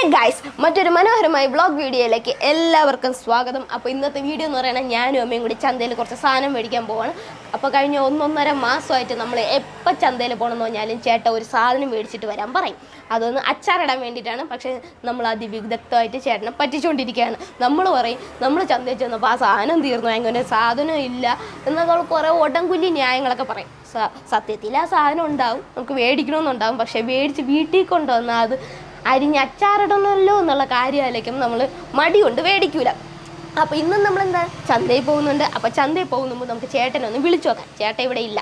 Hey guys മറ്റൊരു മനോഹരമായ blog വീഡിയോയിലേക്ക് എല്ലാവർക്കും സ്വാഗതം. അപ്പോൾ ഇന്നത്തെ വീഡിയോ എന്ന് പറയുന്നത് ഞാനും അമ്മയും കൂടി ചന്തയിൽ കുറച്ച് സാധനം മേടിക്കാൻ പോവാണ്. അപ്പോൾ കഴിഞ്ഞ ഒന്നൊന്നര മാസമായിട്ട് നമ്മൾ എപ്പോൾ ചന്തയിൽ പോകണമെന്ന് പറഞ്ഞാലും ചേട്ട ഒരു സാധനം മേടിച്ചിട്ട് വരാൻ പറയും. അതൊന്ന് അച്ചാറിടാൻ വേണ്ടിയിട്ടാണ്. പക്ഷേ നമ്മൾ അതിവിദഗ്ധമായിട്ട് ചേട്ടനെ പറ്റിച്ചുകൊണ്ടിരിക്കുകയാണ് നമ്മൾ പറയും നമ്മൾ ചന്തയിൽ ചെന്നപ്പോൾ ആ സാധനം തീർന്നു. അങ്ങനെ സാധനം ഇല്ല. എന്നൊക്കെ കുറേ ഓട്ടംകുല്ലി ന്യായങ്ങളൊക്കെ പറയും. സത്യത്തിൽ ആ സാധനം ഉണ്ടാവും. നമുക്ക് മേടിക്കണമെന്നുണ്ടാവും. പക്ഷേ മേടിച്ച് വീട്ടിൽ കൊണ്ടുവന്നാൽ അത് അരിഞ്ഞ് അച്ചാറിടണമല്ലോ എന്നുള്ള കാര്യമായിരിക്കും നമ്മൾ മടി കൊണ്ട് മേടിക്കൂല അപ്പോൾ ഇന്നും നമ്മൾ എന്താ ചന്തയിൽ പോകുന്നുണ്ട്. അപ്പോൾ ചന്തയിൽ പോകുമ്പോൾ നമുക്ക് ചേട്ടനെ ഒന്ന് വിളിച്ചു നോക്കാം. ചേട്ടൻ ഇവിടെ ഇല്ല.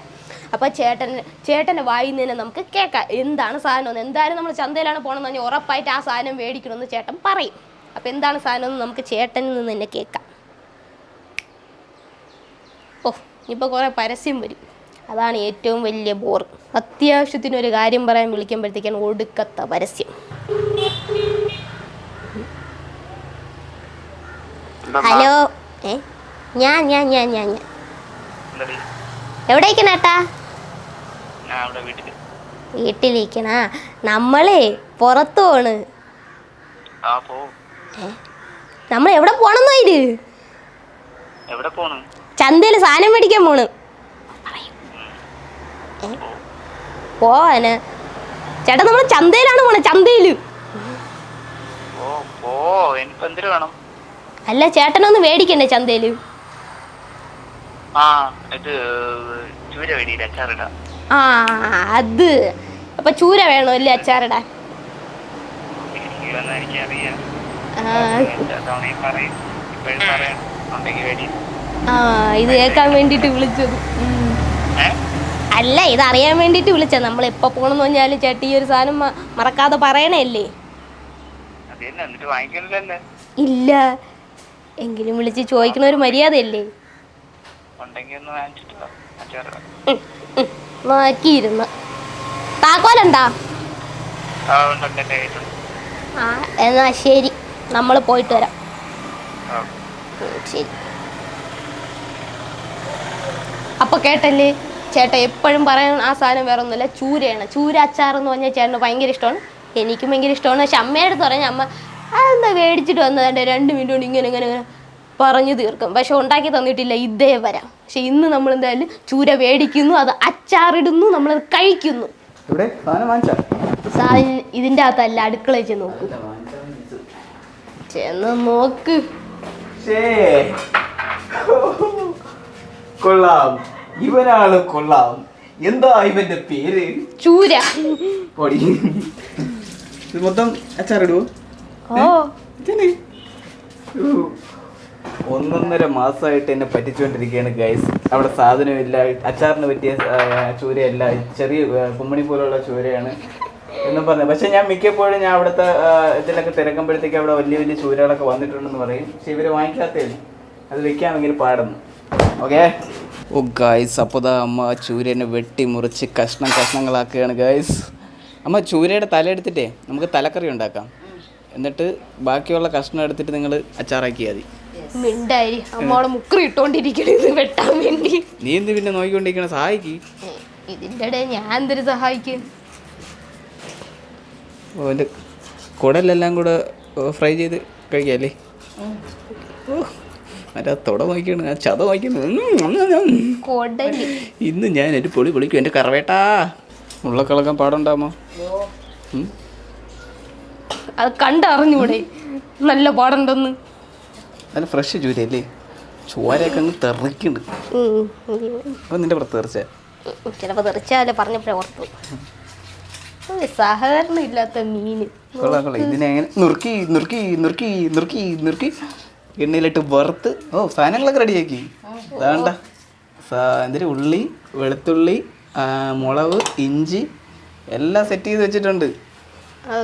അപ്പോൾ ചേട്ടൻ ചേട്ടന്റെ വായിൽ നിന്ന് നമുക്ക് കേൾക്കാം. എന്താണ് സാധനം എന്ന്. എന്തായാലും നമ്മൾ ചന്തയിലാണ് പോകണമെന്ന് പറഞ്ഞാൽ ഉറപ്പായിട്ട് ആ സാധനം മേടിക്കണമെന്ന് ചേട്ടൻ പറയും. അപ്പോൾ എന്താണ് സാധനം എന്ന് നമുക്ക് ചേട്ടനിൽ നിന്ന് തന്നെ കേൾക്കാം. ഓ ഇപ്പോൾ കുറേ പരസ്യം വരും. അതാണ് ഏറ്റവും വലിയ ബോർ അത്യാവശ്യത്തിനൊരു കാര്യം പറയാൻ വിളിക്കുമ്പോഴത്തേക്കാണ് ഒടുക്കത്ത പരസ്യം. ഹലോ. ഏ? ഞാൻ ഞാൻ ഞാൻ ഞാൻ അവിടെ വീട്ടിൽ. വീട്ടിലിരിക്കണ? നമ്മളേ പുറത്തു പോണ്. ആ പോ നമ്മൾ എവിടെ പോണെന്നോ ഇത്? ചന്തയിൽ സാധനം മേടിക്കാൻ പോണ്? പോവാന്. ചേട്ടാ നമ്മൾ ചന്തയിലാണ് പോണേ ചന്തയിൽ. ഓ ഓ വേണം? അല്ല ചേട്ടനൊന്ന് മേടിക്കണ്ടേ ചന്തയിൽ? ആ ഇത് ചൂര അച്ചാറിട. ആ അത്. അപ്പൊ ചൂര വേണോ അല്ലേ അച്ചാറിടാൻ? ആ, ഇത് കേൾക്കാൻ വേണ്ടിട്ട് വിളിച്ചത്. അല്ല ഇത് അറിയാൻ വേണ്ടിട്ട് വിളിച്ച നമ്മൾ എപ്പൊ പോണെന്ന് പറഞ്ഞാലും ചേട്ടി ഈ ഒരു സാധനം മറക്കാതെ പറയണല്ലേ? ഇല്ല. എങ്കിലും വിളിച്ച് ചോദിക്കണ ഒരു മര്യാദയല്ലേ. നോക്കിയിരുന്ന്. താക്കോലുണ്ടാ ആ എന്നാ ശരി. നമ്മൾ പോയിട്ട് വരാം. ശരി. അപ്പൊ കേട്ടല്ലേ? ചേട്ടാ എപ്പോഴും പറയാൻ ആ സാധനം വേറെ ഒന്നുമില്ല ചൂരയാണ്. ചൂര അച്ചാർ എന്ന് പറഞ്ഞാൽ ചേട്ടന് ഭയങ്കര ഇഷ്ടമാണ്. എനിക്കും ഭയങ്കര ഇഷ്ടമാണ്. പക്ഷെ അമ്മയുടെ അടുത്ത് പറഞ്ഞ അമ്മ അതെന്താ മേടിച്ചിട്ട് വന്നതിന്റെ രണ്ട് മിനിറ്റ് കൊണ്ട് ഇങ്ങനെ ഇങ്ങനെ ഇങ്ങനെ പറഞ്ഞു തീർക്കും. പക്ഷെ ഉണ്ടാക്കി തന്നിട്ടില്ല ഇതേ വരാം. പക്ഷെ ഇന്ന് നമ്മൾ എന്തായാലും ചൂര മേടിക്കുന്നു അത് അച്ചാറിടുന്നു നമ്മളത് കഴിക്കുന്നു. സാധനം ഇതിന്റെ അകത്തല്ല അടുക്കളയിൽ ചെന്ന് നോക്ക്. ചെന്ന് നോക്ക്. കൊള്ളാം. ഇവനാണ് കൊള്ളാം. എന്താ ഇവന്റെ പേര്? ചൂര. മൊത്തം അച്ചാറിടുവോ. ഒന്നൊന്നര മാസമായിട്ട് എന്നെ പറ്റിച്ചുകൊണ്ടിരിക്കുകയാണ് ഗൈസ് അവിടെ സാധനമില്ല അച്ചാറിന് പറ്റിയ ചൂരയല്ല ചെറിയ കുമ്മണി പോലുള്ള ചൂരയാണ് എന്ന് പറഞ്ഞു. പക്ഷെ ഞാൻ മിക്കപ്പോഴും ഞാൻ അവിടുത്തെ ഇതിലൊക്കെ തിരക്കുമ്പോഴത്തേക്ക് അവിടെ വലിയ വലിയ ചൂരകളൊക്കെ വന്നിട്ടുണ്ടെന്ന് പറയും. പക്ഷെ ഇവർ വാങ്ങിക്കാത്തേ അത് വെക്കാൻ ഭയങ്കര പാടുന്നു. ഓക്കെ ഓ ഗായ്സ് അപ്പോൾ ദാ അമ്മ ചൂരനെ വെട്ടി മുറിച്ച് കഷ്ണം കഷ്ണങ്ങളാക്കുകയാണ് ഗായ്സ് അമ്മ ചൂരയുടെ തല എടുത്തിട്ടേ നമുക്ക് തലക്കറി ഉണ്ടാക്കാം. എന്നിട്ട് ബാക്കിയുള്ള കഷ്ണം എടുത്തിട്ട് നിങ്ങൾ അച്ചാറാക്കിയാൽ മതി. മിണ്ടായി. അമ്മോളെ മുക്കറി ഇട്ടോണ്ടിരിക്കണത് വെട്ടാൻ വേണ്ടി. നീ എന്ത് പിന്നെ നോക്കിക്കൊണ്ടിരിക്കണ? സഹായിക്ക്. ഇതിന്റെ ഇടയിൽ ഞാൻ എന്തൊരു സഹായിക്കും? ഓ എന്റെ കുടലെല്ലാം കൂടെ ഫ്രൈ ചെയ്ത് കഴിക്കാല്ലേ? മറ്റേ തുട നോക്കിയാണ് ചത നോക്കിയാണ് ഇന്ന് ഞാൻ എന്റെ പൊളി പൊളിക്കും. എന്റെ കറവേട്ടാ. ഉള്ളക്കിളക്കാൻ പാടുണ്ടാമോ? അത് കണ്ടറിഞ്ഞൂടെ? നല്ല പാടുണ്ടെന്ന്. നല്ല ഫ്രഷ് ചൂരയല്ലേ ചോരയൊക്കെ അങ്ങ് തെറിക്കുന്നുണ്ട് അപ്പം അപ്പോൾ നിന്റെ പുറത്ത് തെറിച്ച? ചിലപ്പോൾ ചിലപ്പോ തെറിച്ചാലേ പറഞ്ഞപ്പോഴേ ഓർത്തു. സഹകരണം ഇല്ലാത്ത മീന്. കൊള്ളാം കൊള്ളാം. ഇതിനെ നുറുക്കി നുറുക്കി നുറുക്കി നുറുക്കി നുറുക്കി എണ്ണയിലിട്ട് വറുത്ത്. ഓ സാധനങ്ങളൊക്കെ റെഡിയാക്കി. വേണ്ട എന്തിന് ഉള്ളി വെളുത്തുള്ളി മുളക് ഇഞ്ചി എല്ലാം സെറ്റ് ചെയ്ത് വെച്ചിട്ടുണ്ട്.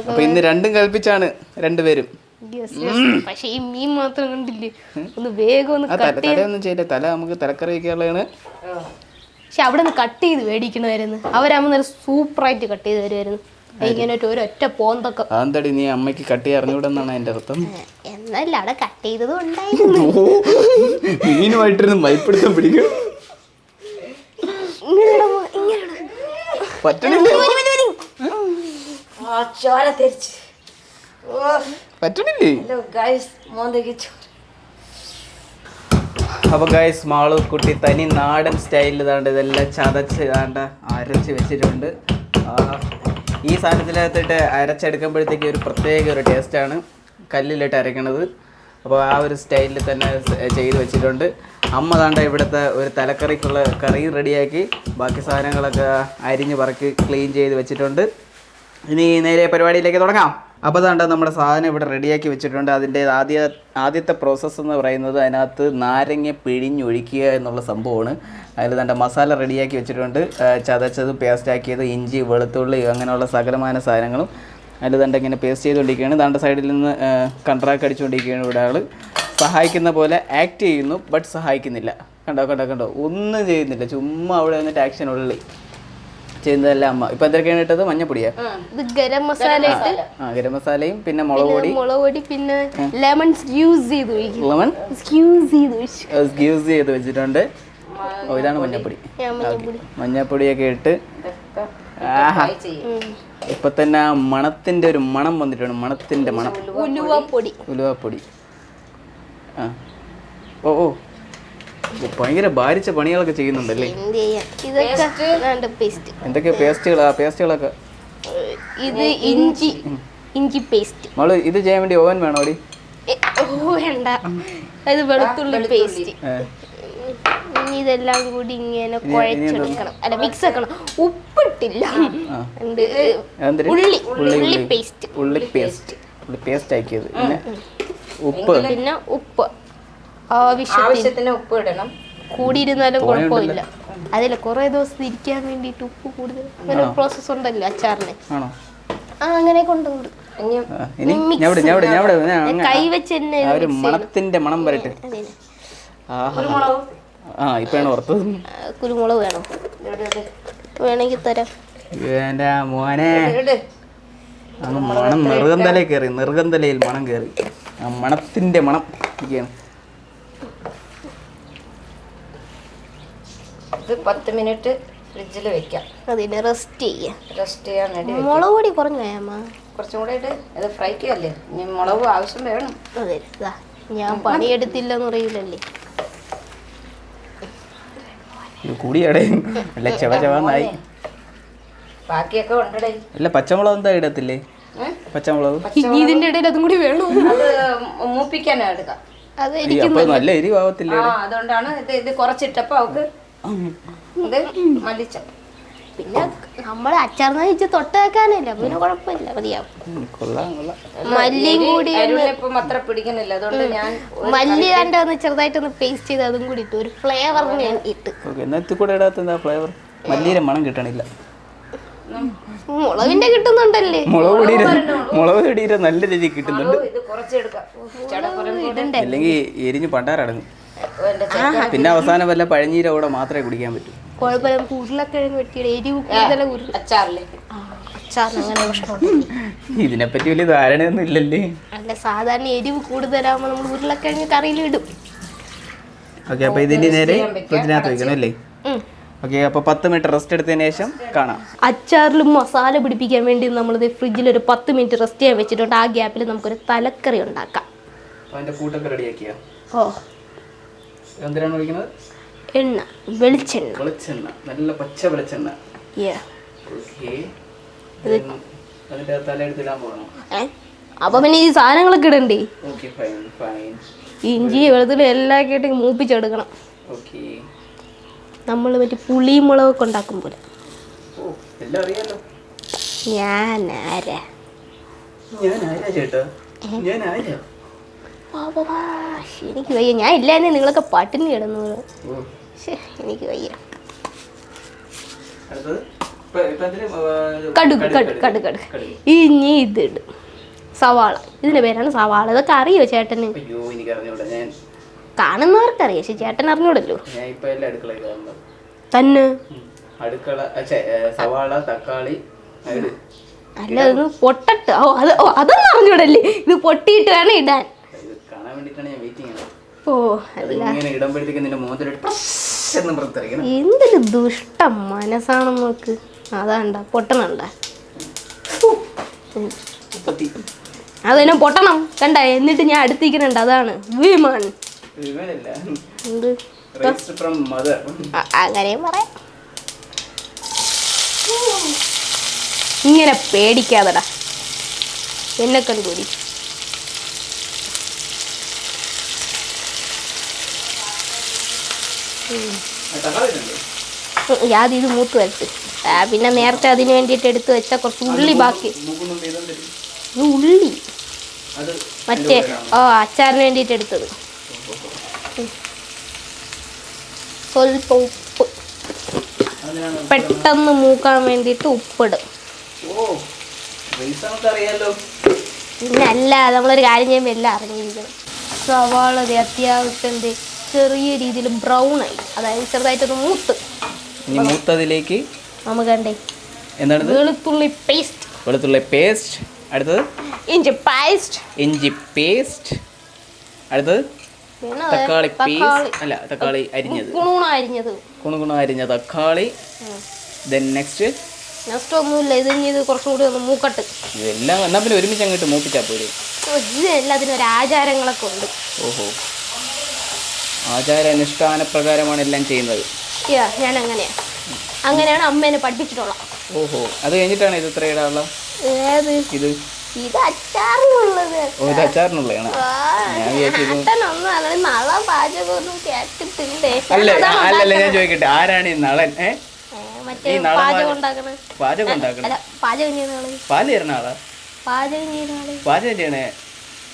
അപ്പൊ ഇന്ന് രണ്ടും കൽപ്പിച്ചാണ് രണ്ടുപേരും. പക്ഷെ ഈ മീൻ മാത്രം കണ്ടില്ലേ? ഒന്ന് വേഗം ഒന്ന് ചെയ്ത് തലയൊന്നും ചെയ്യില്ല. തല നമുക്ക് തലക്കറി വെക്കാനുള്ളതാണ് പക്ഷെ അവിടെ നിന്ന് കട്ട് ചെയ്ത് മേടിക്കണമായിരുന്നു അവരാകുമ്പോൾ നല്ല സൂപ്പറായിട്ട് കട്ട് ചെയ്ത് തരുമായിരുന്നു ഇങ്ങനെ ഒരു ഒരൊറ്റ പോന്തൊക്കെ. ആന്തടി നീ അമ്മയ്ക്ക് കട്ടി അറിഞ്ഞൂടെന്നാണ് എന്റെ അർത്ഥം? എന്നല്ല അവിടെ കട്ട് ചെയ്തത് ഉണ്ടായിരുന്നു. മീനുമായിട്ടിരുന്ന് മൈപ്പിടുത്തം പിടിക്കും? പറ്റണില്ല. ചോര തെരിച്ച് പറ്റണില്ലേ? അപ്പൊ ഗൈസ് മാളു കുട്ടി തനി നാടൻ സ്റ്റൈലിൽ ഇതാണ്ട് ഇതെല്ലാം ചതച്ച് ഇതാണ്ട് അരച്ച് വെച്ചിട്ടുണ്ട്. ഈ സാധനത്തിനകത്തിട്ട് അരച്ചെടുക്കുമ്പോഴത്തേക്ക് ഒരു പ്രത്യേക ഒരു ടേസ്റ്റാണ് കല്ലിലിട്ട് അരയ്ക്കണത് അപ്പോൾ ആ ഒരു സ്റ്റൈലിൽ തന്നെ ചെയ്ത് വെച്ചിട്ടുണ്ട്. അമ്മ താണ്ട ഇവിടുത്തെ ഒരു തലക്കറിക്കുള്ള കറിയും റെഡിയാക്കി ബാക്കി സാധനങ്ങളൊക്കെ അരിഞ്ഞ് പറക്കി ക്ലീൻ ചെയ്ത് വെച്ചിട്ടുണ്ട്. ഇനി നേരെ പരിപാടിയിലേക്ക് തുടങ്ങാം. അപ്പോൾ അതാണ്ട് നമ്മുടെ സാധനം ഇവിടെ റെഡിയാക്കി വെച്ചിട്ടുണ്ട്. അതിന്റെ ആദ്യ ആദ്യത്തെ പ്രോസസ്സ് എന്ന് പറയുന്നത് അതിനകത്ത് നാരങ്ങ പിഴിഞ്ഞൊഴിക്കുക എന്നുള്ള സംഭവമാണ്. അതിൽ തന്റെ മസാല റെഡിയാക്കി വെച്ചിട്ടുണ്ട്. ചതച്ചത് പേസ്റ്റാക്കിയത് ഇഞ്ചി വെളുത്തുള്ളി അങ്ങനെയുള്ള സകലമായ സാധനങ്ങളും അതിൽ തന്റെ ഇങ്ങനെ പേസ്റ്റ് ചെയ്തുകൊണ്ടിരിക്കുകയാണ്. തന്റെ സൈഡിൽ നിന്ന് കൺട്രാക്ട് അടിച്ചുകൊണ്ടിരിക്കുകയാണ് ഇവിടെ ആൾ സഹായിക്കുന്ന പോലെ ആക്ട് ചെയ്യുന്നു ബട്ട് സഹായിക്കുന്നില്ല. കണ്ടോ കണ്ടോ കണ്ടോ? ഒന്നും ചെയ്യുന്നില്ല. ചുമ്മാ അവിടെ വന്നിട്ട് ആക്ഷൻ ഉള്ളി. ചെയ്യുന്നതല്ല അമ്മ. ഇപ്പൊ എന്തൊക്കെയാണ് ഇട്ടത്? മഞ്ഞപ്പൊടിയാ? ഇത് ഗരം മസാല ഇട്ട്. ആ ഗരം മസാലയും പിന്നെ മുളക് പൊടി. മുളക് പൊടി പിന്നെ ലെമൺ സ്ക്യൂസ് ചെയ്ത് ഒഴിക്കും. ലെമൺ സ്ക്യൂസ് ചെയ്ത് ഒഴിച്ചു സ്ക്യൂസ് ചെയ്ത് വെച്ചിട്ടുണ്ട്. ഓ ഇതാണ് മഞ്ഞപ്പൊടി. മഞ്ഞപ്പൊടിയൊക്കെ ഇട്ട്. ആഹാ. ഇപ്പൊ തന്നെ ആ മണത്തിന്റെ ഒരു മണം വന്നിട്ടുണ്ട്. മണത്തിന്റെ മണം. ഉലുവപ്പൊടി. ഉലുവാപ്പൊടി. ആ. ഓ ഓ, ഭയങ്കര ഭാരിച്ച പണികളൊക്കെ ചെയ്യുന്നുണ്ടല്ലേ? ഇതൊക്കെ പേസ്റ്റ്. എന്തൊക്കെയാ പേസ്റ്റുകളാ പേസ്റ്റുകളൊക്കെ? ഇത് ഇഞ്ചി ഇഞ്ചി പേസ്റ്റ്. മോൾ ഇത് ചെയ്യാൻ വേണ്ടി ഓവൻ വേണോ അടി ഓ വേണ്ട. അത് വെളുത്തുള്ളി പേസ്റ്റ്. ഇതെല്ലാം കൂടി ഇങ്ങനെ കുഴച്ചെടുക്കണം. അല്ല മിക്സ് ആക്കണം. ഉപ്പിട്ടില്ല? ഉള്ളി ഉള്ളി ഉള്ളി ഉള്ളി പേസ്റ്റ്. ഉള്ളി പേസ്റ്റ്. ഉള്ളി പേസ്റ്റ് ആക്കിയത്. പിന്നെ ഉപ്പ്. പിന്നെ ഉപ്പ്. ആവശ്യത്തിന് ആവശ്യത്തിന് ഉപ്പ് ഇടണം. കൂടിയിരുന്നാലും കുഴപ്പമില്ല. അതില്ല കുറെ ദിവസം ഇരിക്കാൻ വേണ്ടിട്ട് ഉപ്പ് കൂടുതൽ അങ്ങനെ പ്രോസസ് ഉണ്ടല്ലോ അച്ചാറിന് ആണോ? ആ അങ്ങനെ കൊണ്ടുണ്ട് ഇനി ഞാൻ ഇവിടെ ഞാൻ ഇവിടെ ഞാൻ ഇവിടെ ഞാൻ കൈ വെച്ച് തന്നെ മണത്തിന്റെ മണം വരട്ടെ. ആ ഇപ്പഴാണ് ഓർത്തത് കുരുമുളക് വേണോ. വേണമെങ്കിൽ തരാം. എന്റെ മോനെ. അങ്ങ് മണം നിർഗന്ധലയിൽ കയറി നിർഗന്ധലയിൽ മണം കയറി. ആ മണത്തിന്റെ മണം ഇരിക്കുകയാണ്. ഇത് പത്ത് മിനിറ്റ് ഫ്രിഡ്ജിൽ വെക്കാം. അതിനെ റെസ്റ്റ് ചെയ്യാം. റെസ്റ്റ് ചെയ്യാൻ വേണ്ടി. മുളക് പൊടി കുറഞ്ഞായമ്മ കുറച്ചും കൂടെ ഇട്ട് ഇത് ഫ്രൈക്ക് അല്ലേ ഇനി മുളക് ആവശ്യം വേണം. അതെ ഞാൻ പണിയെടുത്തില്ലെന്ന് അറിയില്ലല്ലേ കൂടിയാടേ. അല്ല ചെവ ചെവന്നായി ബാക്കിയൊക്കെ ഉണ്ടടേ. അല്ല പച്ചമുളക് എന്താ ഇടത്തില്ലേ? ഏ? പച്ചമുളക്. ഇനി ഇതിന്റെ ഇടയിൽ അതും കൂടി വേണോ? അത് മൂപ്പിക്കാനാ എടുക്കാം. അത് ഈ അപ്പൊ നല്ല എരിവാവത്തില്ലേ? ആ അതുകൊണ്ടാണ് ഇത് ഇത് കുറച്ചിട്ടപ്പോ അവക്ക് ഇത് മല്ലിച്ച പിന്നെ നമ്മൾ അച്ചാർന്ന് വെച്ച് തൊട്ട് വെക്കാനില്ല. പിന്നെ കുഴപ്പമില്ല. മതിയാവും. കൊള്ളാം കൊള്ളാം. മല്ലിയും കൂടി അരുണിപ്പം അത്ര പിടിക്കുന്നില്ല. അതുകൊണ്ട് ഞാൻ മല്ലി കണ്ട ഒന്ന് ചെറുതായിട്ടൊന്ന് പേസ്റ്റ് ചെയ്ത് അതും കൂടി ഇട്ടു. ഒരു ഫ്ലേവർ ഞാൻ ഓക്കെ എന്നത്തിൽ കൂടെ ഇടാത്ത എന്താ ഫ്ലേവർ മല്ലിയുടെ മണം കിട്ടണില്ല. മുളകിന്റെ കിട്ടുന്നുണ്ടല്ലേ? മുളക് പൊടിയുടെ മുളക് പൊടിയുടെ നല്ല രുചി കിട്ടുന്നുണ്ട്. ഇത് കുറച്ചെടുക്കാം ചടപ്പുരം ഇടണ്ടേ? അല്ലെങ്കിൽ എരിഞ്ഞ് പണ്ടാറടങ്ങും എന്റെ പിന്നെ അവസാനം വല്ല പഴഞ്ഞീര കൂടെ മാത്രമേ കുടിക്കാൻ പറ്റൂ. കുഴപ്പമില്ല ഉരുളക്കിഴങ്ങ് വെട്ടിയുടെ. എരിവ് കൂടുതൽ ഉരുള അച്ചാറിൽ അച്ചാറിന് അങ്ങനെ പ്രശ്നമുണ്ട്. ഇതിനെപ്പറ്റി വലിയ ധാരണയൊന്നും ഇല്ലല്ലേ? അല്ല സാധാരണ എരിവ് കൂടുതലാകുമ്പോൾ നമ്മൾ ഉരുളക്കിഴങ്ങ് കറിയിലിടും ഓക്കെ അപ്പൊ ഇതിന്റെ നേരെ ഇതിനകത്ത് വെക്കണം അല്ലേ. ഓക്കെ അപ്പൊ പത്ത് മിനിറ്റ് റെസ്റ്റ് എടുത്തതിന് ശേഷം കാണാം. അച്ചാറിൽ മസാല പിടിപ്പിക്കാൻ വേണ്ടി നമ്മളിത് ഫ്രിഡ്ജിൽ ഒരു പത്ത് മിനിറ്റ് റെസ്റ്റ് ചെയ്യാൻ വെച്ചിട്ടുണ്ട്. ആ ഗ്യാപ്പിൽ നമുക്കൊരു തലക്കറി ഉണ്ടാക്കാം. അതിന്റെ കൂട്ടൊക്കെ റെഡിയാക്കിയോ? ഓ. എന്തിനാണ് ഒഴിക്കുന്നത് എണ്ണ വെളിച്ചെണ്ണ. വെളിച്ചെണ്ണ. നല്ല പച്ച വെളിച്ചെണ്ണ. അതിന്റെ തലയെടുത്തിടാൻ പോകണം? അപ്പൊ പിന്നെ ഈ സാധനങ്ങളൊക്കെ ഇടണ്ടേ? ഇഞ്ചി വെളുത്തുള്ളി എല്ലാം കേട്ട് മൂപ്പിച്ചെടുക്കണം. നമ്മൾ മറ്റേ പുളിയും മുളകൊക്കെ ഉണ്ടാക്കും പോലെ. ഞാൻ ആരാ? ഞാൻ ആരാ ചേട്ടാ? ഞാൻ ആരാ? എനിക്ക് വയ്യ. ഞാൻ ഇല്ലായിരുന്നേ നിങ്ങളൊക്കെ പട്ടിണി കിടന്നു എനിക്ക് വയ്യ. കടുക് കടുക് കടുക് കടുക്. ഇനി ഇതിട് സവാള. ഇതിന്റെ പേരാണ് സവാള. ഇതൊക്കെ അറിയോ ചേട്ടന്? കാണുന്നവർക്കറിയാം. പക്ഷെ ചേട്ടൻ അറിഞ്ഞൂടല്ലോ. തന്നെ. അടുക്കള സവാള തക്കാളി അല്ല അതൊന്ന് പൊട്ടട്ട്. ഓ അത് അതൊന്നും അറിഞ്ഞൂടല്ലേ? ഇത് പൊട്ടിയിട്ട് വേണം ഇടാൻ. കാണാൻ വേണ്ടിട്ടാണ് ഞാൻ ചെയ്യുന്നത് ഓ ഇങ്ങനെ ഇടുമ്പോഴത്തേക്ക് നിന്റെ എന്തൊരു ദുഷ്ട മനസ്സാണ് നമുക്ക് അതാണ്ട പൊട്ടണണ്ട അതെന്നെ അതിനെ പൊട്ടണം. കണ്ട എന്നിട്ട് ഞാൻ അടുത്തിരിക്കുന്നുണ്ട്. അതാണ് വിമാൻ. എന്ത്? അങ്ങനെയും പറയാം. ഇങ്ങനെ പേടിക്കാതെടാ. എന്നെ കണ്ടുപിടി യാത് ഇത് മൂത്ത് വരച്ച് പിന്നെ നേരത്തെ അതിന് വേണ്ടിയിട്ട് എടുത്ത് വെച്ച കുറച്ച് ഉള്ളി ബാക്കി. ഉള്ളി മറ്റേ ഓ അച്ചാറിന് വേണ്ടിയിട്ട് എടുത്തത്. സ്വല്പ ഉപ്പ്. പെട്ടെന്ന് മൂക്കാൻ വേണ്ടിയിട്ട് ഉപ്പിടും. പിന്നെ അല്ല നമ്മളൊരു കാര്യം ചെയ്യുമ്പോൾ എല്ലാം അറിഞ്ഞിരിക്കണം. സവാള ദേ അത്യാവശ്യം ചെറിയ രീതിയിൽ ബ്രൗൺ ആയി. അതായത് ചെറുതായിട്ടൊന്ന് മൂത്ത്. ഇനി മൂത്തതിലേക്ക് നമുക്ക് കണ്ടേ. എന്താണിത്? വെളുത്തുള്ളി പേസ്റ്റ് വെളുത്തുള്ളി പേസ്റ്റ് അടുത്തത്? ഇഞ്ചി പേസ്റ്റ് ഇഞ്ചി പേസ്റ്റ് അടുത്തത്? തക്കാളി തക്കാളി. അല്ല തക്കാളി അരിഞ്ഞത്. അരിഞ്ഞത്. കുണുകുണ അരിഞ്ഞ തക്കാളി. ദെൻ നെക്സ്റ്റ് നെക്സ്റ്റ് ഒന്നുമില്ല. ഇത് ഇനി ഇത് കുറച്ചും കൂടി ഒന്ന് മൂക്കട്ട്. ഇതെല്ലാം എന്നാ പിന്നെ ഒരുമിച്ച് അങ്ങോട്ട് മൂപ്പിച്ചാൽ പോരെ. ഇത് എല്ലാത്തിനും ഒരു ആചാരങ്ങളൊക്കെ ഉണ്ട്. ഓഹോ. ആചാര അനുഷ്ഠാന പ്രകാരമാണ് എല്ലാം ചെയ്യുന്നത്. യാ ഞാൻ അങ്ങനെയാണ് അങ്ങനെയാണ് അമ്മേനെ പഠിപ്പിച്ചിട്ടുള്ളത്. ഓഹോ അത് കഴിഞ്ഞിട്ടാണ് ഇത് ഇത്ര ഇടാനുള്ള ഏത്? ഇത്? ഇത് അച്ചാറിനുള്ളത്. ഓ ഇത് അച്ചാറിനുള്ളതാണ്. ഞാൻ വിചാരിച്ചത് ഒന്നും അങ്ങനെ നള പാചകമൊന്നും കേട്ടിട്ടില്ലേ? അല്ല അല്ലല്ല ഞാൻ ചോദിക്കട്ടെ ആരാണ് ഈ നളൻ ഏ? ഈ പാചകം പാചകം- ഉണ്ടാക്കണ പാചകം ഉണ്ടാക്കണം അല്ല പാചകം ചെയ്യുന്ന ആൾ. പാൽ തരുന്ന ആളാ? പാചകം ചെയ്യുന്ന ആൾ. പാചകം ചെയ്യണേ?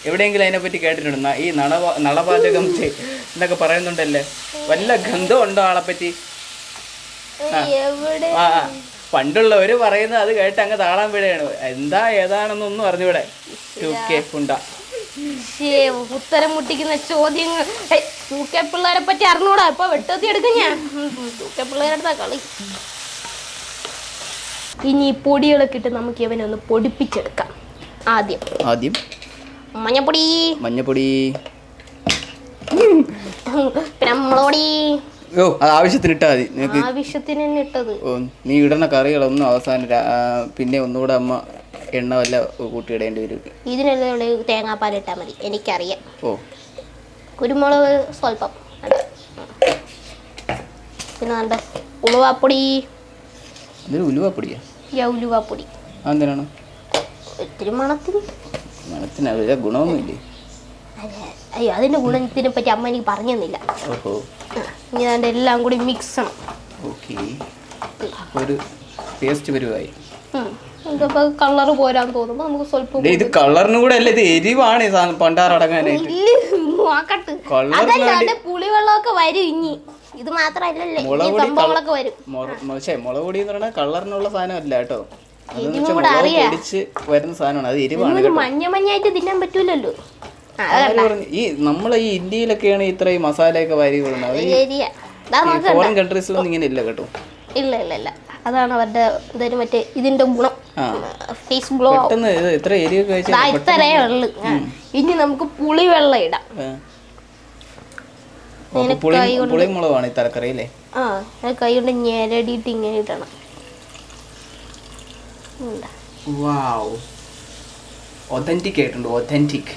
എവിടെയെങ്കിലും അതിനെ പറ്റി കേട്ടിട്ടുണ്ട്. ഈ നള നളപാചകം എന്നൊക്കെ പറയുന്നുണ്ടല്ലേ? വല്ല ഗന്ധം ഉണ്ടോ ആളെ പറ്റി? എവിടെ? ആ പണ്ടുള്ളവർ പണ്ടുള്ളവര് പറയുന്നത് അത് കേട്ട് അങ്ങ് താളാൻ വിടുകയാണ്. എന്താ ഏതാണെന്നൊന്നും അറിഞ്ഞൂടെ? ഉത്തരം മുട്ടിക്കുന്ന ചോദ്യങ്ങൾ. തൂക്കെ പിള്ളേരെ പറ്റി അറിഞ്ഞൂടാ. ഇപ്പൊ വെട്ടത്തി എടുക്കും ഞാൻ. തൂക്കെ പിള്ളേരെടുത്താ കളി. ഇനി ഈ പൊടികളൊക്കെ ഇട്ട് നമുക്ക് ഇവനെ ഒന്ന് പൊടിപ്പിച്ചെടുക്കാം. ആദ്യം. ആദ്യം. മഞ്ഞപ്പൊടി. മഞ്ഞപ്പൊടി. പിന്നെ നമ്മളോടി ഓ അത് ആവശ്യത്തിന് ഇട്ടാ മതി. നിനക്ക് ആവശ്യത്തിന് തന്നെ ഇട്ടത്. ഓ നീ ഇടുന്ന കറികളൊന്നും അവസാനം രാ- ആ, പിന്നെ ഒന്നുകൂടെ അമ്മ എണ്ണ വല്ല കൂട്ടി ഇടേണ്ടി വരും. ഇതിനെല്ലാം ഉള്ള തേങ്ങാപ്പാൽ ഇട്ടാൽ മതി. എനിക്കറിയാം. ഓ. കുരുമുളക് സ്വല്പം. പിന്നെ വേണ്ട. ഉളുവാപ്പൊടി അതൊരു ഉലുവപ്പൊടിയാ? യാ ഉലുവാപ്പൊടി. അതെന്തിനാണ്? ഒത്തിരി മണത്തിന്. മണത്തിന് വല്ല ഗുണമൊന്നുമില്ലേ. അയ്യോ അതിന്റെ ഗുണത്തിനെ പറ്റി അമ്മ എനിക്ക് പറഞ്ഞു തന്നില്ല ഓഹോ. ആ, ഇനി അതിന്റെ എല്ലാം കൂടി മിക്സ് ഓക്കെ ഒരു ടേസ്റ്റ് വരുവായി. കളർ പോരാൻ തോന്നുമ്പോ നമുക്ക് സ്വല്പം ഇത് കളറിനും കൂടെ അല്ല? ഇത് എരിവാണ് സാധനം പണ്ടാറടങ്ങാനായിട്ട് പുളിവെള്ളമൊക്കെ വരും ഇനി. ഇത് സംഭവങ്ങളൊക്കെ വരും. എന്ന് പറഞ്ഞാൽ കളറിനുള്ള സാധനമല്ല കേട്ടോ. പൊടിച്ച് വരുന്ന സാധനമാണ്. അത് എരിവാണ് മഞ്ഞ മഞ്ഞായിട്ട് തിന്നാൻ പറ്റൂലല്ലോ? ഈ നമ്മളെ ഈ ഇന്ത്യയിലൊക്കെയാണ് ഇത്ര ഈ മസാലയൊക്കെ വാരി വിടുന്നത് ഫോറിൻ കൺട്രീസിലൊന്നും ഇങ്ങനെ ഇല്ല കേട്ടോ. ഇല്ല ഇല്ല ഇല്ല. അതാണ് അവരുടെ ഇതൊരു മറ്റേ ഇതിന്റെ ഗുണം. ഫേസ് ഗ്ലോ ഇത്ര ഉള്ളു. ഇനി നമുക്ക് ഇടാം. പുളി വെള്ളം കൊണ്ട് പുളി മുളകാണ് ഈ തലക്കറിയില്ലേ? ആ കൈ കൊണ്ട് ഞെരടിയിട്ട് ഇങ്ങനെ ഇടണം. വാവ് ഒതന്റിക് ആയിട്ടുണ്ട് ഒതന്റിക്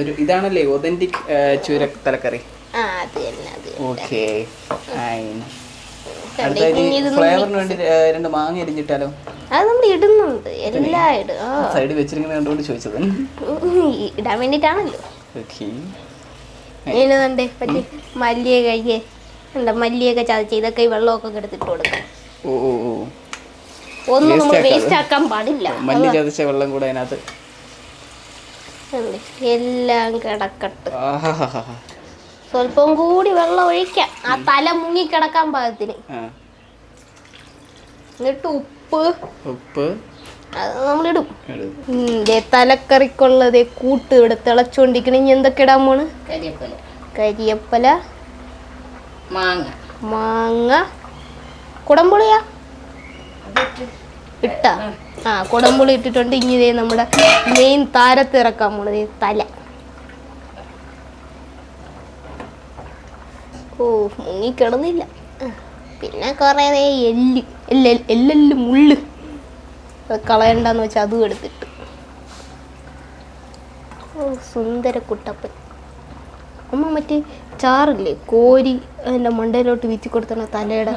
ഒരു ഇതാണല്ലേ ഒതന്റിക് ചൂര തലക്കറി. ഓക്കെ ഫ്ലേവറിന് വേണ്ടി രണ്ട് മാങ്ങ എരിഞ്ഞിട്ടാലോ അത് നമ്മൾ ഇടുന്നുണ്ട് എല്ലാം ഇടും. ആ. സൈഡ് വെച്ചിരിക്കുന്നത് കണ്ടുകൊണ്ട് ചോദിച്ചത്. ഉം, ഇടാൻ വേണ്ടിട്ടാണല്ലോ. മല്ലിയെ മല്ലിയൊക്കെ ചതച്ച് ഇതൊക്കെ ഈ വെള്ളമൊക്കെ എടുത്തിട്ട് കൊടുക്കാം. ഓ ഓ ഓ. ഒന്നും നമ്മൾ വേസ്റ്റ് ആക്കാൻ പാടില്ല. മല്ലി ചതച്ച വെള്ളം കൂടെ അതിനകത്ത്. എല്ലാം കിടക്കട്ടെ. സ്വല്പം കൂടി വെള്ളം ഒഴിക്കാം. ആ തല മുങ്ങി കിടക്കാൻ പാകത്തിന്. എന്നിട്ട് ഉപ്പ്. ഉപ്പ്. അത് നമ്മളിടും. ഇട്. ഉം, ദേ തലക്കറിക്കുള്ളത് കൂട്ട് ഇവിടെ തിളച്ചുകൊണ്ടിരിക്കണം ഇനി എന്തൊക്കെ ഇടാൻ പോണ് കരിയപ്പല. കരിയപ്പല. മാങ്ങ. മാങ്ങ. കുടംപുളിയാ? ഇട്ട. ആ കുടംപുളി ഇട്ടിട്ടുണ്ട്. ഇനി ഇതേ നമ്മുടെ മെയിൻ താരത്തിറക്കാൻ പോണത് തല. ഓ മുങ്ങി കിടന്നില്ല. പിന്നെ കുറേ എല്ല്. എല്ല് എല്ലെല്ല് മുള്ള്. കളയണ്ടെന്ന് വെച്ചാൽ അതും എടുത്തിട്ട്. ഓ സുന്ദര കുട്ടപ്പൻ. അമ്മ മറ്റേ ചാറില്ലേ? കോരി അതിന്റെ മണ്ടയിലോട്ട് വീറ്റി കൊടുത്തണ തലയുടെ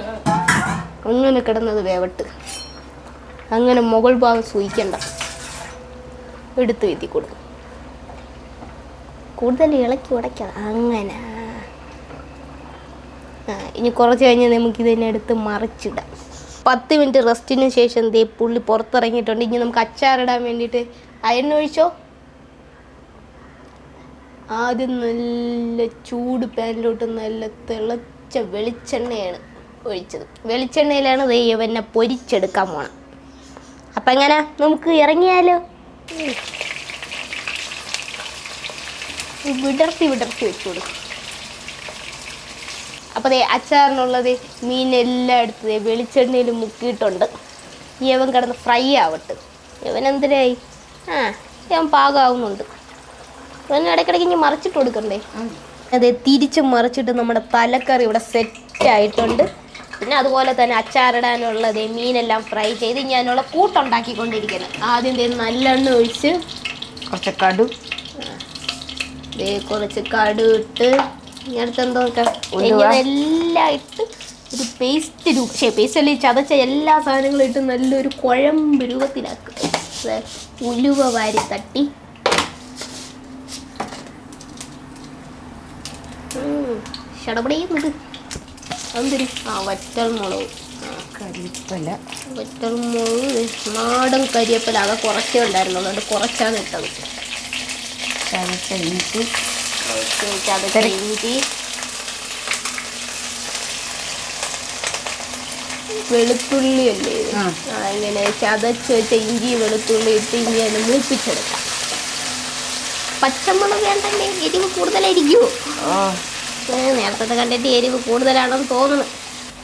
അങ്ങനെ കിടന്നത് വേവട്ട്. അങ്ങനെ മുകൾ ഭാഗം സൂയിക്കണ്ട എടുത്ത് വീതി കൊടുക്കും. കൂടുതൽ ഇളക്കി ഉടയ്ക്കാം. അങ്ങനെ. ഇനി കുറച്ച് കഴിഞ്ഞ് നമുക്ക് ഇതിനെ എടുത്ത് മറിച്ചിടാം. പത്ത് മിനിറ്റ് റെസ്റ്റിന് ശേഷം ദേ പുള്ളി പുറത്തിറങ്ങിയിട്ടുണ്ട്. ഇനി നമുക്ക് അച്ചാറിടാൻ വേണ്ടിയിട്ട് അയണ്ണൊഴിച്ചോ ആദ്യം നല്ല ചൂട് പാനിലോട്ട് നല്ല തിളച്ച വെളിച്ചെണ്ണയാണ് ഒഴിച്ചത്. വെളിച്ചെണ്ണയിലാണ് ദൈവനെ പൊരിച്ചെടുക്കാൻ പോണം അപ്പം എങ്ങനെ നമുക്ക് ഇറങ്ങിയാലോ. വിടർത്തി വിടർത്തി വെച്ചു കൊടുക്കും. അപ്പോൾ ദേ അച്ചാറിനുള്ളത് മീനെല്ലാം എടുത്ത് വെളിച്ചെണ്ണയിൽ മുക്കിയിട്ടുണ്ട്. യവൻ കിടന്ന് ഫ്രൈ ആവട്ടെ. ഇവൻ എന്തിനായി? ആ ഇവൻ പാകമാവുന്നുണ്ട് ഇവൻ ഇടയ്ക്കിടയ്ക്ക് ഇനി മറിച്ചിട്ട് കൊടുക്കണ്ടേ? അതെ തിരിച്ച് മറിച്ചിട്ട് നമ്മുടെ തലക്കറി ഇവിടെ സെറ്റ് ആയിട്ടുണ്ട്. പിന്നെ അതുപോലെ തന്നെ അച്ചാറിടാനുള്ളത് മീനെല്ലാം ഫ്രൈ ചെയ്ത് ഞാനുള്ള കൂട്ടുണ്ടാക്കിക്കൊണ്ടിരിക്കുന്നത് ആദ്യം ദേ നല്ലെണ്ണ ഒഴിച്ച് കുറച്ച് കടു ദേ കുറച്ച് കടു ഇട്ട് ഇങ്ങനത്തെ എന്തോ? എല്ലാം ഇട്ട് ഒരു പേസ്റ്റ് രൂപ പക്ഷേ പേസ്റ്റ് അല്ലെങ്കിൽ ചതച്ച എല്ലാ സാധനങ്ങളും ഇട്ട് നല്ലൊരു കുഴമ്പ് രൂപത്തിലാക്കുക. ഉലുവ വാരി തട്ടി. ഷടപടിയുന്നത് എന്തൊരു ആ വറ്റൽ മുളക്. കരിപ്പല വറ്റൽ മുളക് നാടൻ കരിയപ്പല. അത് കുറച്ചേ ഉണ്ടായിരുന്നു അതുകൊണ്ട് കുറച്ചാണ് ഇട്ടത്. ചതച്ച ഇഞ്ചി ചതച്ച ഇഞ്ചി വെളുത്തുള്ളി അല്ലേ? ഇങ്ങനെ ചതച്ച് വെച്ച ഇഞ്ചി വെളുത്തുള്ളി ഇട്ട് ഇനി അതിനെ മൂപ്പിച്ചെടുക്കാം. പച്ചമുളക് വേണ്ടല്ലേ എരിവ് കൂടുതലായിരിക്കുമോ നേരത്തെ കണ്ടിട്ട് എരിവ് കൂടുതലാണെന്ന് തോന്നുന്നു.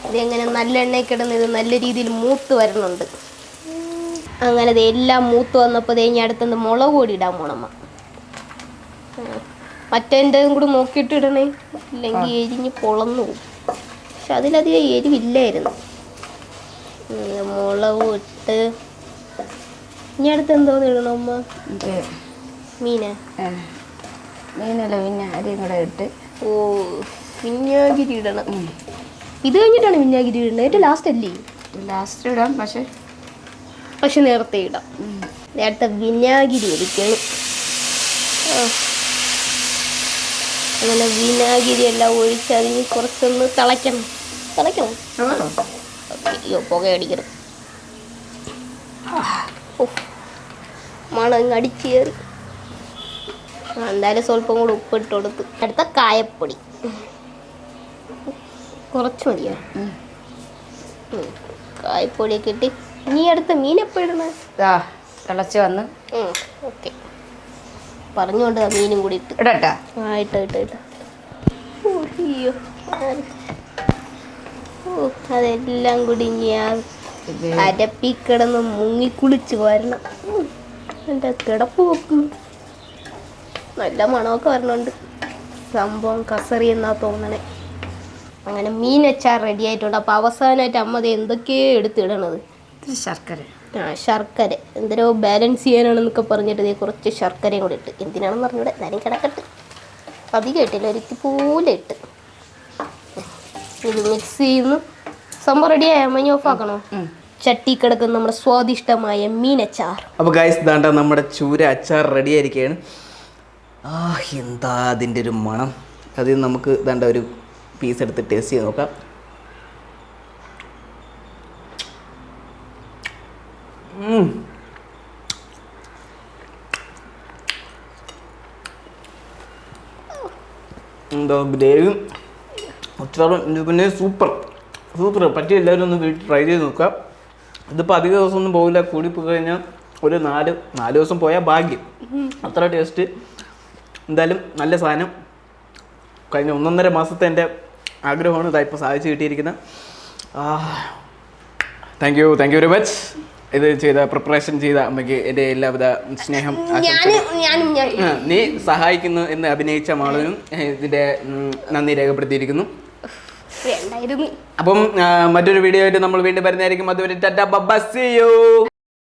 ഇതെങ്ങനെ നല്ല എണ്ണയിൽ കിടന്ന് ഇത് നല്ല രീതിയിൽ മൂത്ത് വരുന്നുണ്ട്. അങ്ങനെ ഇത് എല്ലാം മൂത്ത് വന്നപ്പോൾ ഇത് അടുത്തുനിന്ന് അടുത്തത് മുളക് പൊടി ഇടാൻ പോണമ്മ മറ്റേന്റെതും കൂടി നോക്കിയിട്ട് ഇടണേ. ഇല്ലെങ്കിൽ എരിഞ്ഞ് പൊളന്നു പോകും. പക്ഷെ അതിലധികം എരിവില്ലായിരുന്നു. മുളക് ഇട്ട് ഇനി അടുത്ത് എന്തോന്ന് ഇടണം അമ്മ? മീന്. മീനല്ല പിന്നെ അരിയും കൂടെ ഇട്ട് ഓ മിന്നാഗിരി ഇടണം. ഇത് കഴിഞ്ഞിട്ടാണ് മിന്നാഗിരി ഇടുന്നത് ഏറ്റവും ലാസ്റ്റ് അല്ലേ? ലാസ്റ്റ് ഇടാം പക്ഷെ പക്ഷെ നേരത്തെ ഇടാം. നേരത്തെ വിനാഗിരി ഒരിക്കണം അങ്ങനെ വിനാഗിരി എല്ലാം ഒഴിച്ച് അതിന് കുറച്ചൊന്ന് തിളയ്ക്കണം. തിളയ്ക്കണം. അയ്യോ പുക അടിക്കണം ഉഫ്. മണം ആ, എന്തായാലും സ്വല്പം കൂടി ഉപ്പിട്ട് കൊടുത്ത്. അടുത്ത കായപ്പൊടി. കുറച്ച് മതിയോ. കായപ്പൊടിയൊക്കെ ഇട്ട് ഇനി അടുത്ത മീൻ എപ്പോൾ ഇടണേ? തിളച്ച് വന്ന്. ഓക്കെ. പറഞ്ഞുകൊണ്ട് ആ മീനും കൂടി ഇട്ട്. ഇടട്ടാ. ആ ഇട്ട് ഇട്ട് ഇട്ട്. അയ്യോ അതെല്ലാം കൂടി അരപ്പിക്കിടന്ന് ആ ഇത് മുങ്ങിക്കുളിച്ച് വരണം. എന്റെ എന്റെ കിടപ്പ് വെക്കും? നല്ല മണമൊക്കെ വരണുണ്ട്. സംഭവം കസറി എന്നാ തോന്നണേ. അങ്ങനെ മീൻ അച്ചാർ റെഡി ആയിട്ടുണ്ട്. അപ്പോൾ അവസാനമായിട്ട് അമ്മ അത് എന്തൊക്കെയോ എടുത്തിടണത്. ശർക്കര. ആ ശർക്കര. എന്തോ ബാലൻസ് ചെയ്യാനാണെന്നൊക്കെ പറഞ്ഞിട്ട് ദേ കുറച്ച് ശർക്കരയും കൂടി ഇട്ട്. എന്തിനാണെന്ന് പറഞ്ഞൂടെ? ഞാനും കിടക്കട്ട്. അധികം ഇട്ടില്ല. ഒരിക്കൽ പോലെ ഇട്ട്. ഇത് മിക്സ് ചെയ്യുന്നു. സംഭവം റെഡി റെഡിയായ മഞ്ഞ ഓഫ് ആക്കണോ? ചട്ടി കിടക്കുന്ന നമ്മുടെ സ്വാദിഷ്ടമായ മീൻ അച്ചാർ. അപ്പോൾ ഗൈസ് ദാണ്ട നമ്മുടെ ചൂര അച്ചാർ റെഡി ആയിരിക്കുകയാണ്. ആ എന്താ അതിന്റെ ഒരു മണം. അതിൽ നമുക്ക് ദാണ്ട ഒരു പീസ് എടുത്ത് ടേസ്റ്റ് ചെയ്ത് നോക്കാം. എന്തോ ഗ്രേവിയും ഉച്ചാറും പിന്നെ സൂപ്പർ സൂപ്പർ പറ്റിയ എല്ലാവരും ഒന്ന് വീട്ടിൽ ട്രൈ ചെയ്ത് നോക്കാം. ഇതിപ്പോൾ അധിക ദിവസമൊന്നും പോകില്ല കൂടി പോയി കഴിഞ്ഞാൽ ഒരു നാല് നാല് ദിവസം പോയാൽ ഭാഗ്യം. അത്ര ടേസ്റ്റ് എന്തായാലും നല്ല സാധനം. കഴിഞ്ഞ ഒന്നൊന്നര മാസത്തെ എന്റെ ആഗ്രഹമാണ് ഇതാ ഇപ്പോൾ സാധിച്ചു കിട്ടിയിരിക്കുന്നത്. Thank you thank you very much ഇത് ചെയ്ത പ്രിപ്പറേഷൻ ചെയ്ത അമ്മയ്ക്ക് എന്റെ എല്ലാവിധ സ്നേഹം നീ സഹായിക്കുന്നു എന്ന് അഭിനയിച്ച മാളിനും ഇതിന്റെ നന്ദി രേഖപ്പെടുത്തിയിരിക്കുന്നു. അപ്പം മറ്റൊരു വീഡിയോ ആയിട്ട് നമ്മൾ വീണ്ടും വരുന്നതായിരിക്കും. അതുവരെ ടാറ്റ ബബ്ബ സി യു